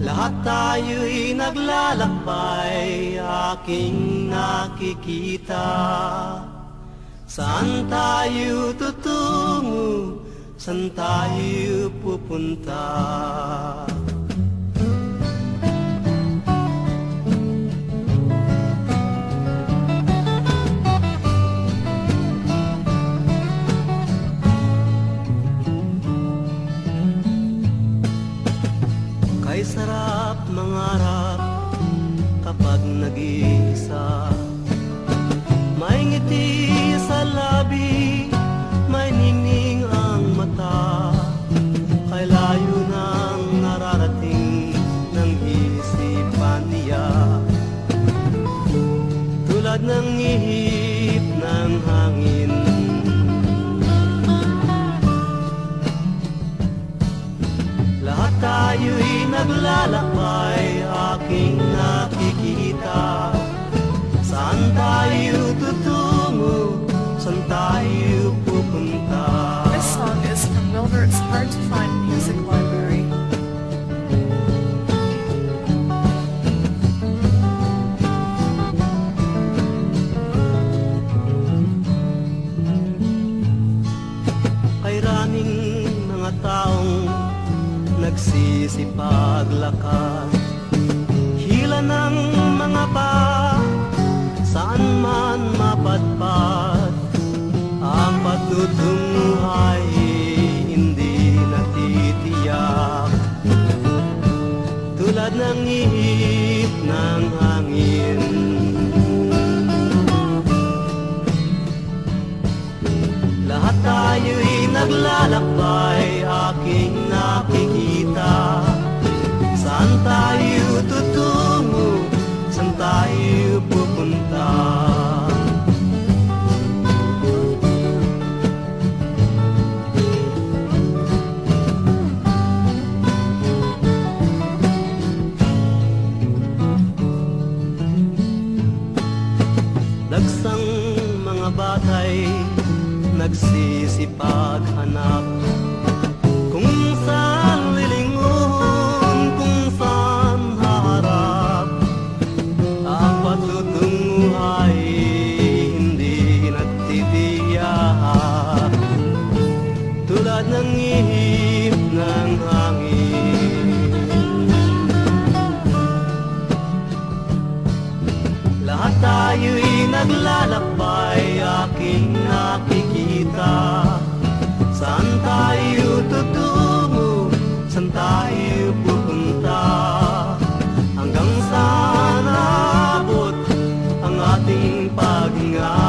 Lahat tayo'y naglalakbay, aking nakikita. Saan tayo tutungo, saan tayo pupunta? Kay sarap mangarap kapag nag-iisa. May ngiti sa labi, may ningning ang mata. Kay layo nang nararating ng isipan niya. Tulad ng ihip ng hangin naglalakbay, aking nakikita. Saan tayo tutungo, saan tayo pupunta? This song is from Wilbert's Hard to Find Music Library. Kay raming mga taong nagsisipaglakad. Hila ng mga pa, saan man mapadpad. Ang patutunguhay hindi natitiyak. Tulad ng ihip ng hangin nagsisipaghanap Kung saan lilingon, kung saan haharap Ang patutungo ay hindi nagtitiyak. Tulad ng ihip ng harap tayo pupunta. Hanggang saan abot ang ating paghinga